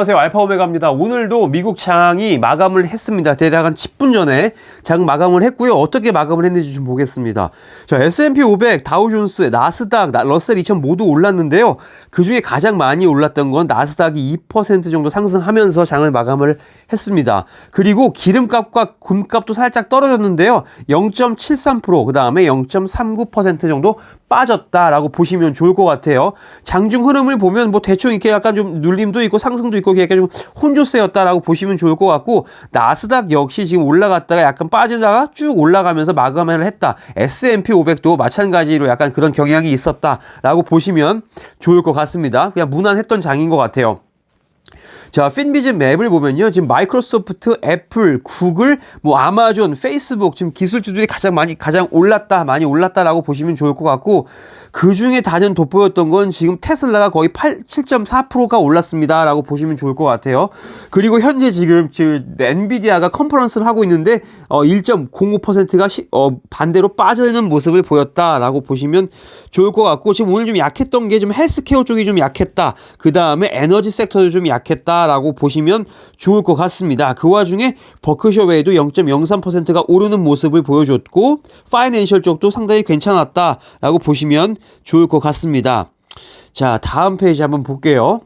안녕하세요. 알파오메가입니다. 오늘도 미국 장이 마감을 했습니다. 대략 한 10분 전에 장 마감을 했고요. 어떻게 마감을 했는지 좀 보겠습니다. 자 S&P 500 다우존스 나스닥 나- 러셀 2000 모두 올랐는데요. 그 중에 가장 많이 올랐던 건 나스닥이 2% 정도 상승하면서 장을 마감을 했습니다. 그리고 기름값과 금값도 살짝 떨어졌는데요. 0.73%그 다음에 0.39% 정도 빠졌다라고 보시면 좋을 것 같아요. 장중 흐름을 보면 뭐 대충 이렇게 약간 좀 눌림도 있고 상승도 있고 약간 좀 혼조세였다라고 보시면 좋을 것 같고 나스닥 역시 지금 올라갔다가 약간 빠지다가 쭉 올라가면서 마감을 했다. S&P 500도 마찬가지로 약간 그런 경향이 있었다라고 보시면 좋을 것 같습니다. 그냥 무난했던 장인 것 같아요. 자, 핀비즈 맵을 보면요. 지금 마이크로소프트, 애플, 구글, 뭐 아마존, 페이스북 지금 기술주들이 가장 많이 가장 올랐다, 많이 올랐다라고 보시면 좋을 것 같고 그 중에 단연 돋보였던 건 지금 테슬라가 거의 8, 7.4%가 올랐습니다라고 보시면 좋을 것 같아요. 그리고 현재 지금 그 엔비디아가 컨퍼런스를 하고 있는데 어 1.05%가 시, 어 반대로 빠져 있는 모습을 보였다라고 보시면 좋을 것 같고 지금 오늘 좀 약했던 게 좀 헬스케어 쪽이 좀 약했다. 그 다음에 에너지 섹터도 좀 약했다 라고 보시면 좋을 것 같습니다. 그 와중에 버크셔 웨이도 0.03%가 오르는 모습을 보여줬고 파이낸셜 쪽도 상당히 괜찮았다라고 보시면 좋을 것 같습니다. 자, 다음 페이지 한번 볼게요.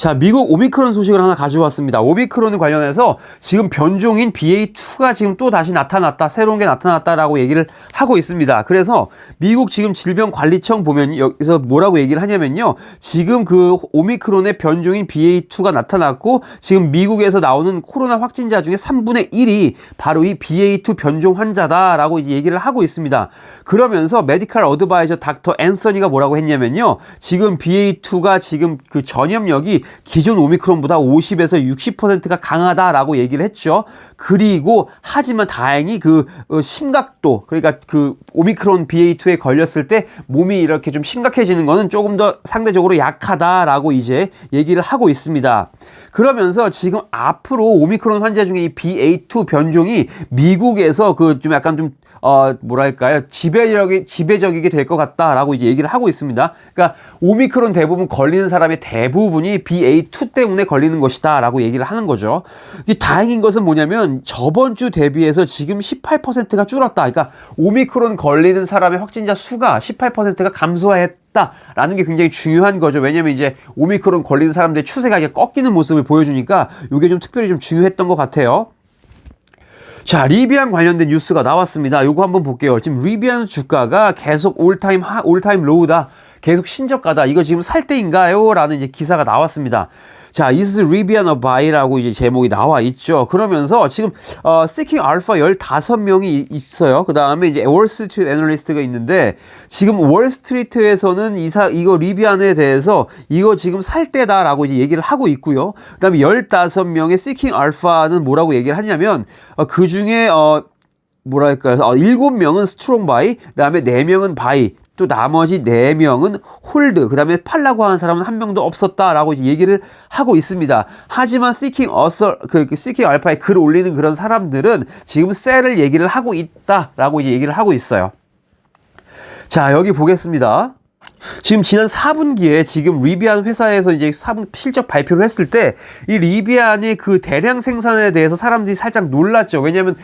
자, 미국 오미크론 소식을 하나 가져왔습니다. 오미크론 관련해서 지금 변종인 BA2가 지금 또 다시 나타났다, 새로운 게 나타났다라고 얘기를 하고 있습니다. 그래서 미국 지금 질병관리청 보면 여기서 뭐라고 얘기를 하냐면요. 지금 그 오미크론의 변종인 BA2가 나타났고 지금 미국에서 나오는 코로나 확진자 중에 3분의 1이 바로 이 BA2 변종 환자다라고 이제 얘기를 하고 있습니다. 그러면서 메디컬 어드바이저 닥터 앤서니가 뭐라고 했냐면요. 지금 BA2가 지금 그 전염력이 기존 오미크론보다 50에서 60%가 강하다라고 얘기를 했죠. 그리고 하지만 다행히 그 어, 심각도 그러니까 그 오미크론 BA2에 걸렸을 때 몸이 이렇게 좀 심각해지는 거는 조금 더 상대적으로 약하다라고 이제 얘기를 하고 있습니다. 그러면서 지금 앞으로 오미크론 환자 중에 이 BA2 변종이 미국에서 그 좀 약간 좀 어 뭐랄까요 지배력이 지배적이게 될 것 같다라고 이제 얘기를 하고 있습니다. 그러니까 오미크론 대부분 걸리는 사람의 대부분이 BA2 때문에 걸리는 것이다 라고 얘기를 하는 거죠. 이 다행인 것은 뭐냐면 저번 주 대비해서 지금 18%가 줄었다. 그러니까 오미크론 걸리는 사람의 확진자 수가 18%가 감소했 다 라는 게 굉장히 중요한 거죠. 왜냐면 이제 오미크론 걸리는 사람들의 추세가 이게 꺾이는 모습을 보여주니까 이게 좀 특별히 좀 중요했던 것 같아요. 자, 리비안 관련된 뉴스가 나왔습니다. 요거 한번 볼게요. 지금 리비안 주가가 계속 올타임 하, 올타임 로우다. 계속 신저가다. 이거 지금 살 때인가요? 라는 이제 기사가 나왔습니다. 자, is Rivian a buy라고 이제 제목이 나와 있죠. 그러면서 지금 어 Seeking Alpha 15명이 있어요. 그다음에 이제 월스트리트 애널리스트가 있는데 지금 월스트리트에서는 이사 이거 리비안에 대해서 이거 지금 살 때다라고 이제 얘기를 하고 있고요. 그다음에 15명의 Seeking Alpha는 뭐라고 얘기를 하냐면 어, 그 중에 어 뭐랄까요? 어, 7명은 스트롱 바이, 그다음에 4명은 바이, 또 나머지 4명은 홀드, 그 다음에 팔라고 하는 사람은 한 명도 없었다라고 얘기를 하고 있습니다. 하지만 시킹 어서, 그, 그 시킹 알파에 글 올리는 그런 사람들은 지금 셀을 얘기를 하고 있다라고 이제 얘기를 하고 있어요. 자, 여기 보겠습니다. 지금 지난 4분기에 지금 리비안 회사에서 이제 4분 실적 발표를 했을 때 이 리비안의 그 대량 생산에 대해서 사람들이 살짝 놀랐죠. 왜냐하면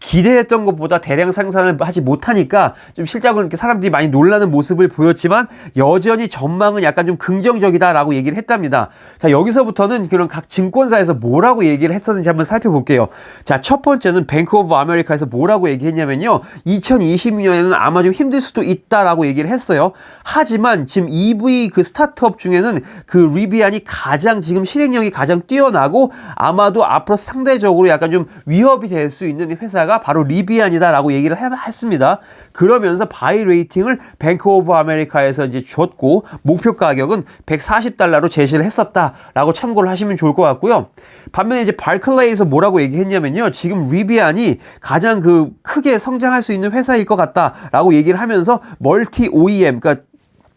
기대했던 것보다 대량 생산을 하지 못하니까 좀 실적은 이렇게 사람들이 많이 놀라는 모습을 보였지만 여전히 전망은 약간 좀 긍정적이다라고 얘기를 했답니다. 자, 여기서부터는 그런 각 증권사에서 뭐라고 얘기를 했었는지 한번 살펴볼게요. 자, 첫 번째는 뱅크 오브 아메리카에서 뭐라고 얘기했냐면요. 2020년에는 아마 좀 힘들 수도 있다라고 얘기를 했어요. 하지만 지금 EV 그 스타트업 중에는 그 리비안이 가장 지금 실행력이 가장 뛰어나고 아마도 앞으로 상대적으로 약간 좀 위협이 될 수 있는 회사가 바로 리비안이다라고 얘기를 해- 했습니다. 그러면서 바이 레이팅을 뱅크 오브 아메리카에서 이제 줬고 목표 가격은 140달러로 제시를 했었다라고 참고를 하시면 좋을 것 같고요. 반면에 이제 발클레이에서 뭐라고 얘기했냐면요. 지금 리비안이 가장 그 크게 성장할 수 있는 회사일 것 같다라고 얘기를 하면서 멀티 OEM 그러니까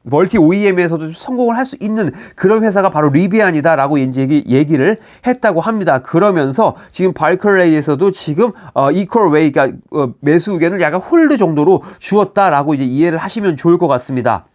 멀티 OEM에서도 좀 성공을 할 수 있는 그런 회사가 바로 리비안이다라고 이제 얘기, 얘기 를 했다고 합니다. 그러면서 지금 발클레이에서도 지금 어, 이퀄웨이 그러니까 어, 매수 의견을 약간 홀드 정도로 주었다라고 이제 이해를 하시면 좋을 것 같습니다.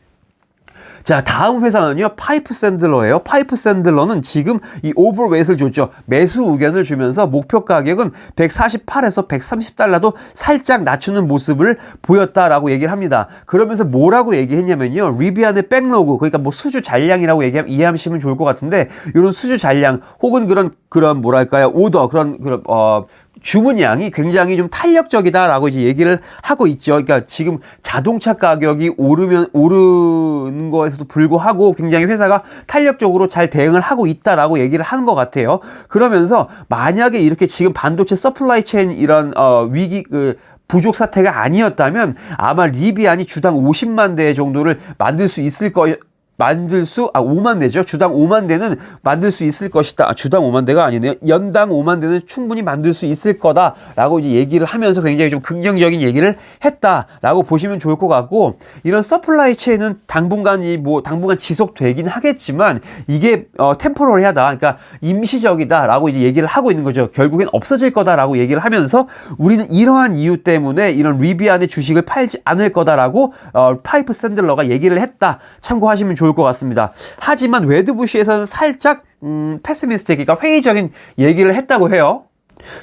자, 다음 회사는요, 파이프 샌들러예요. 파이프 샌들러는 지금 이 오버웨이트를 줬죠. 매수 의견을 주면서 목표 가격은 148에서 130달러도 살짝 낮추는 모습을 보였다라고 얘기를 합니다. 그러면서 뭐라고 얘기했냐면요. 리비안의 백로그, 그러니까 뭐 수주 잔량이라고 얘기 이해하시면 좋을 것 같은데, 이런 수주 잔량 혹은 그런, 그런 뭐랄까요, 오더, 그런, 그런, 어, 주문량이 굉장히 좀 탄력적이다라고 이제 얘기를 하고 있죠. 그러니까 지금 자동차 가격이 오르면 오르는 거에서도 불구하고 굉장히 회사가 탄력적으로 잘 대응을 하고 있다라고 얘기를 하는 것 같아요. 그러면서 만약에 이렇게 지금 반도체 서플라이 체인 이런 어 위기 그 부족 사태가 아니었다면 아마 리비안이 주당 50만 대 정도를 만들 수 있을 거 만들 수, 아, 5만 대죠. 주당 5만 대는 만들 수 있을 것이다. 아, 주당 5만 대가 아니네요. 연당 5만 대는 충분히 만들 수 있을 거다라고 이제 얘기를 하면서 굉장히 좀 긍정적인 얘기를 했다라고 보시면 좋을 것 같고, 이런 서플라이 체인은 당분간 이 뭐, 당분간 지속되긴 하겠지만, 이게, 어, 템포러리하다. 그러니까 임시적이다라고 이제 얘기를 하고 있는 거죠. 결국엔 없어질 거다라고 얘기를 하면서, 우리는 이러한 이유 때문에 이런 리비안의 주식을 팔지 않을 거다라고, 어, 파이프 샌들러가 얘기를 했다. 참고하시면 좋을 것 같습니다. 하지만 웨드부시에서는 살짝 음, 그러니까 회의적인 얘기를 했다고 해요.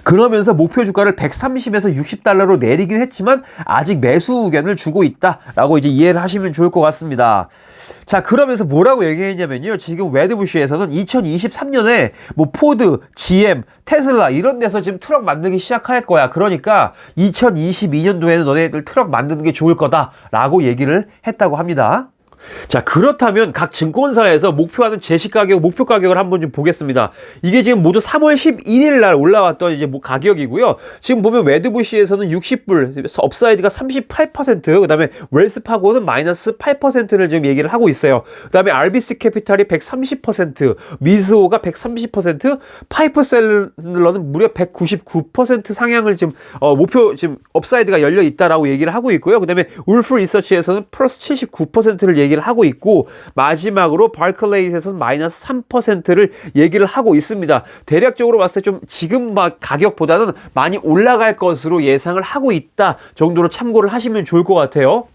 그러면서 목표 주가를 130에서 60달러로 내리긴 했지만 아직 매수 의견을 주고 있다라고 이제 이해를 하시면 좋을 것 같습니다. 자, 그러면서 뭐라고 얘기했냐면요. 지금 웨드부시에서는 2023년에 뭐 포드, GM, 테슬라 이런 데서 지금 트럭 만들기 시작할 거야. 그러니까 2022년도에는 너네들 트럭 만드는 게 좋을 거다라고 얘기를 했다고 합니다. 자, 그렇다면 각 증권사에서 목표하는 제시 가격, 목표 가격을 한번 좀 보겠습니다. 이게 지금 모두 3월 11일 날 올라왔던 이제 뭐 가격이고요. 지금 보면 웨드부시에서는 60불, 업사이드가 38%, 그 다음에 웰스파고는 마이너스 8%를 지금 얘기를 하고 있어요. 그 다음에 RBC 캐피탈이 130%, 미즈호가 130%, 파이퍼셀러는 무려 199% 상향을 지금, 어, 목표, 지금 업사이드가 열려 있다라고 얘기를 하고 있고요. 그 다음에 울프 리서치에서는 플러스 79%를 얘기 를 하고 있고 마지막으로 바클레이에서는 마이너스 3%를 얘기를 하고 있습니다. 대략적으로 봤을 때 좀 지금 막 가격보다는 많이 올라갈 것으로 예상을 하고 있다 정도로 참고를 하시면 좋을 것 같아요.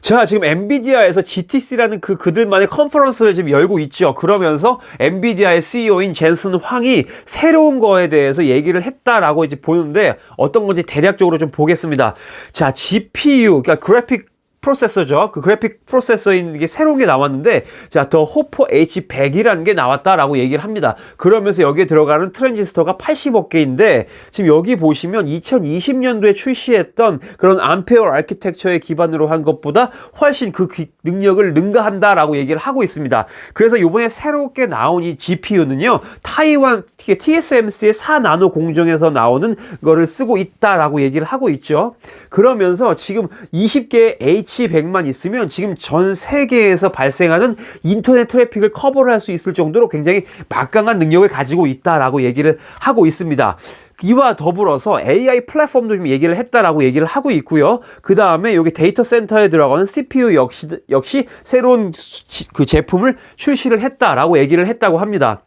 자, 지금 엔비디아에서 GTC라는 그 그들만의 컨퍼런스를 지금 열고 있죠. 그러면서 엔비디아의 CEO인 젠슨 황이 새로운 거에 대해서 얘기를 했다라고 이제 보는데 어떤 건지 대략적으로 좀 보겠습니다. 자, GPU, 그러니까 그래픽 프로세서죠. 그 그래픽 프로세서인 게 새로운 게 나왔는데, 자, 더 호퍼 H100이라는 게 나왔다라고 얘기를 합니다. 그러면서 여기에 들어가는 트랜지스터가 80억 개인데, 지금 여기 보시면 2020년도에 출시했던 그런 암페어 아키텍처의 기반으로 한 것보다 훨씬 그 기- 능력을 능가한다라고 얘기를 하고 있습니다. 그래서 이번에 새롭게 나온 이 GPU는요, 타이완 TSMC의 4나노 공정에서 나오는 거를 쓰고 있다라고 얘기를 하고 있죠. 그러면서 지금 20개의 H100만 있으면 지금 전 세계에서 발생하는 인터넷 트래픽을 커버를 할 수 있을 정도로 굉장히 막강한 능력을 가지고 있다라고 얘기를 하고 있습니다. 이와 더불어서 AI 플랫폼도 좀 얘기를 했다라고 얘기를 하고 있고요. 그 다음에 여기 데이터 센터에 들어가는 CPU 역시 역시 새로운 수- 그 제품을 출시를 했다라고 얘기를 했다고 합니다.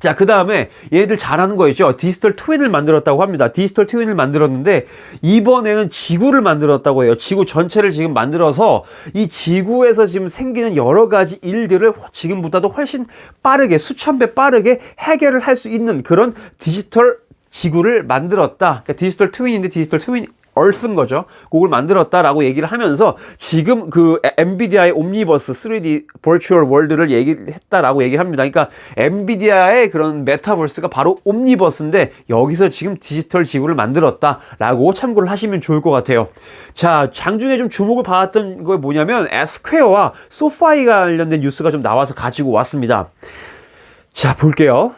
자, 그 다음에 얘들 잘하는 거 있죠. 디지털 트윈을 만들었다고 합니다. 디지털 트윈을 만들었는데, 이번에는 지구를 만들었다고 해요. 지구 전체를 지금 만들어서, 이 지구에서 지금 생기는 여러 가지 일들을 지금보다도 훨씬 빠르게, 수천 배 빠르게 해결을 할 수 있는 그런 디지털 지구를 만들었다. 그러니까 디지털 트윈인데 디지털 트윈 얼쓴 거죠. 그걸 만들었다라고 얘기를 하면서 지금 그 엔비디아의 옴니버스 3D 버추얼 월드를 얘기를 했다라고 얘기를 합니다. 그러니까 엔비디아의 그런 메타버스가 바로 옴니버스인데 여기서 지금 디지털 지구를 만들었다라고 참고를 하시면 좋을 것 같아요. 자, 장중에 좀 주목을 받았던 거 뭐냐면 에스퀘어와 소파이 관련된 뉴스가 좀 나와서 가지고 왔습니다. 자, 볼게요.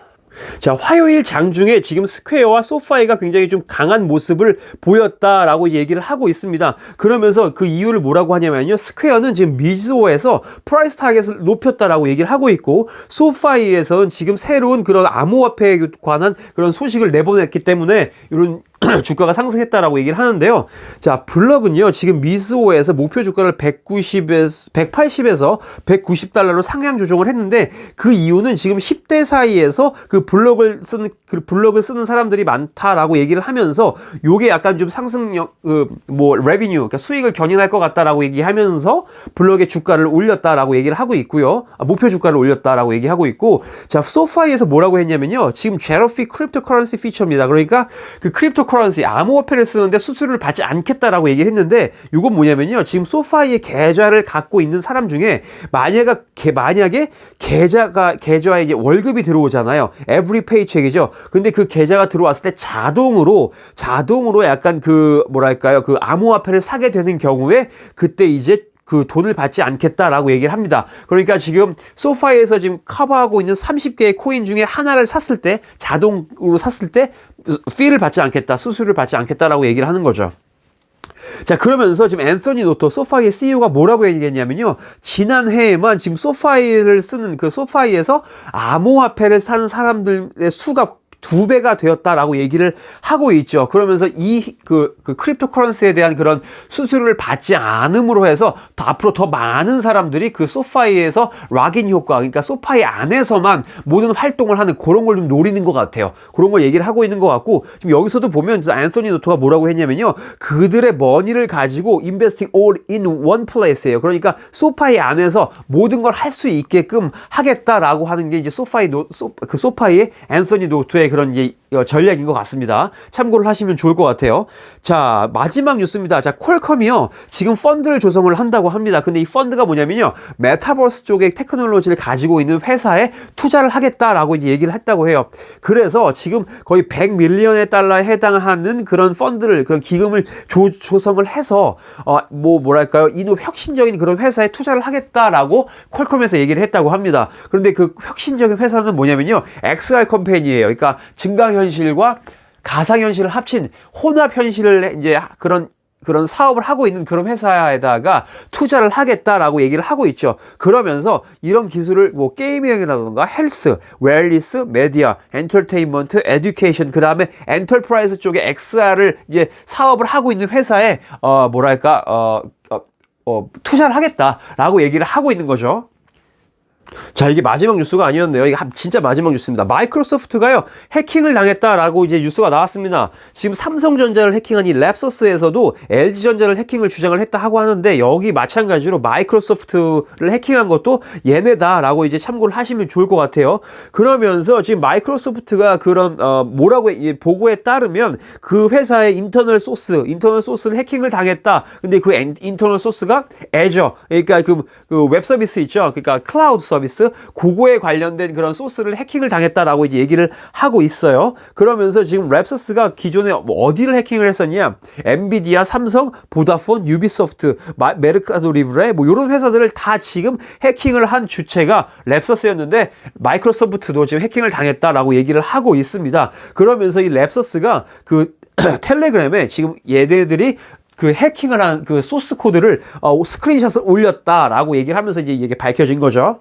자, 화요일 장중에 지금 스퀘어와 소파이가 굉장히 좀 강한 모습을 보였다라고 얘기를 하고 있습니다. 그러면서 그 이유를 뭐라고 하냐면요. 스퀘어는 지금 미즈오에서 프라이스 타겟을 높였다라고 얘기를 하고 있고, 소파이에서는 지금 새로운 그런 암호화폐에 관한 그런 소식을 내보냈기 때문에 이런 주가가 상승했다라고 얘기를 하는데요. 자, 블럭은요, 지금 미스오에서 목표 주가를 190에서, 180에서 190달러로 상향 조정을 했는데 그 이유는 지금 10대 사이에서 그 블럭을 쓰는, 그 블럭을 쓰는 사람들이 많다라고 얘기를 하면서 요게 약간 좀 상승력, 그, 뭐, 레비뉴, 그러니까 수익을 견인할 것 같다라고 얘기하면서 블럭의 주가를 올렸다라고 얘기를 하고 있고요. 아, 목표 주가를 올렸다라고 얘기하고 있고, 자, 소파이에서 뭐라고 했냐면요. 지금 제로피 크립토 커런시 피처입니다. 그러니까 그 크립토 커런 시 암호화폐를 쓰는데 수수료를 받지 않겠다라고 얘기를 했는데 이건 뭐냐면요. 지금 소파이의 계좌를 갖고 있는 사람 중에 만약에 만약에 계좌가 계좌에 이제 월급이 들어오잖아요. every paycheck이죠. 근데 그 계좌가 들어왔을 때 자동으로 자동으로 약간 그 뭐랄까요? 그 암호화폐를 사게 되는 경우에 그때 이제 그 돈을 받지 않겠다라고 얘기를 합니다. 그러니까 지금 소파에서 지금 커버하고 있는 30개의 코인 중에 하나를 샀을 때 자동으로 샀을 때 피를 받지 않겠다, 수수료를 받지 않겠다라고 얘기를 하는 거죠. 자, 그러면서 지금 앤서니 노토 소파이의 CEO가 뭐라고 얘기했냐면요. 지난해에만 지금 소파이를 쓰는 그 소파이에서 암호화폐를 사는 사람들의 수가 두 배가 되었다라고 얘기를 하고 있죠. 그러면서 이그 그 크립토 커런시에 대한 그런 수수료를 받지 않음으로 해서 더 앞으로 더 많은 사람들이 그 소파이에서 락인 효과, 그러니까 소파이 안에서만 모든 활동을 하는 그런 걸 좀 노리는 것 같아요. 그런 걸 얘기를 하고 있는 것 같고 지금 여기서도 보면 앤소니 노토가 뭐라고 했냐면요. 그들의 머니를 가지고 all in one place예요. 그러니까 소파이 안에서 모든 걸 할 수 있게끔 하겠다라고 하는 게 이제 소파이 노, 소, 그 소파이의 앤소니 노토의 그런 어, 전략인 것 같습니다. 참고를 하시면 좋을 것 같아요. 자, 마지막 뉴스입니다. 자, 퀄컴이요. 지금 펀드를 조성을 한다고 합니다. 근데 이 펀드가 뭐냐면요. 메타버스 쪽의 테크놀로지를 가지고 있는 회사에 투자를 하겠다라고 이제 얘기를 했다고 해요. 그래서 지금 거의 100밀리언의 달러에 해당하는 그런 펀드를, 그런 기금을 조, 조성을 해서, 어, 뭐, 뭐랄까요. 이노 혁신적인 그런 회사에 투자를 하겠다라고 퀄컴에서 얘기를 했다고 합니다. 그런데 그 혁신적인 회사는 뭐냐면요. XR 컴퍼니예요. 그러니까 증강현실과 가상현실을 합친 혼합현실을 이제 그런 그런 사업을 하고 있는 그런 회사에다가 투자를 하겠다라고 얘기를 하고 있죠. 그러면서 이런 기술을 뭐 게이밍이라든가 헬스, 웰리스, 메디어, 엔터테인먼트, 에듀케이션 그 다음에 엔터프라이즈 쪽에 XR을 이제 사업을 하고 있는 회사에 어 뭐랄까 어, 어, 어 투자를 하겠다라고 얘기를 하고 있는 거죠. 자, 이게 마지막 뉴스가 아니었네요. 이게 진짜 마지막 뉴스입니다. 마이크로소프트가요, 해킹을 당했다라고 이제 뉴스가 나왔습니다. 지금 삼성전자를 해킹한 이 랩서스에서도 LG전자를 해킹을 주장을 했다 하고 하는데, 여기 마찬가지로 마이크로소프트를 해킹한 것도 얘네다라고 이제 참고를 하시면 좋을 것 같아요. 그러면서 지금 마이크로소프트가 그런, 어, 뭐라고, 이 보고에 따르면 그 회사의 인터널 소스, 인터널 소스를 해킹을 당했다. 근데 그 인터널 소스가 애저, 그러니까 그, 그 웹서비스 있죠. 그러니까 클라우드 서비스 그거에 관련된 그런 소스를 해킹을 당했다라고 이제 얘기를 하고 있어요. 그러면서 지금 랩서스가 기존에 뭐 어디를 해킹을 했었냐? 엔비디아, 삼성, 보다폰, 유비소프트, 메르카도 리브레 뭐 이런 회사들을 다 지금 해킹을 한 주체가 랩서스였는데 마이크로소프트도 지금 해킹을 당했다라고 얘기를 하고 있습니다. 그러면서 이 랩서스가 그 텔레그램에 지금 얘네들이 그 해킹을 한 그 소스 코드를 어, 스크린샷을 올렸다라고 얘기를 하면서 이제 이게 밝혀진 거죠.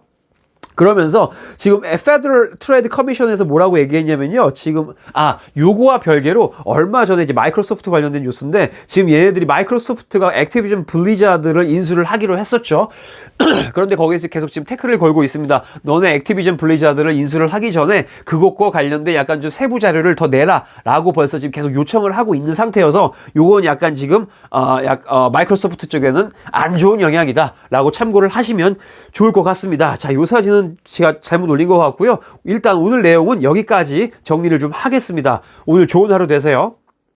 그러면서 지금 페더럴 트레이드 커미션에서 뭐라고 얘기했냐면요. 지금 아 요거와 별개로 얼마 전에 이제 마이크로소프트 관련된 뉴스인데 지금 얘네들이 마이크로소프트가 액티비전 블리자드를 인수를 하기로 했었죠. 그런데 거기에서 계속 지금 태클을 걸고 있습니다. 너네 액티비전 블리자드를 인수를 하기 전에 그것과 관련된 약간 좀 세부 자료를 더 내라라고 벌써 지금 계속 요청을 하고 있는 상태여서 요건 약간 지금 어 약 어, 마이크로소프트 쪽에는 안 좋은 영향이다라고 참고를 하시면 좋을 것 같습니다. 자, 요 사진은 제가 잘못 올린 것 같고요. 일단 오늘 내용은 여기까지 정리를 좀 하겠습니다. 오늘 좋은 하루 되세요.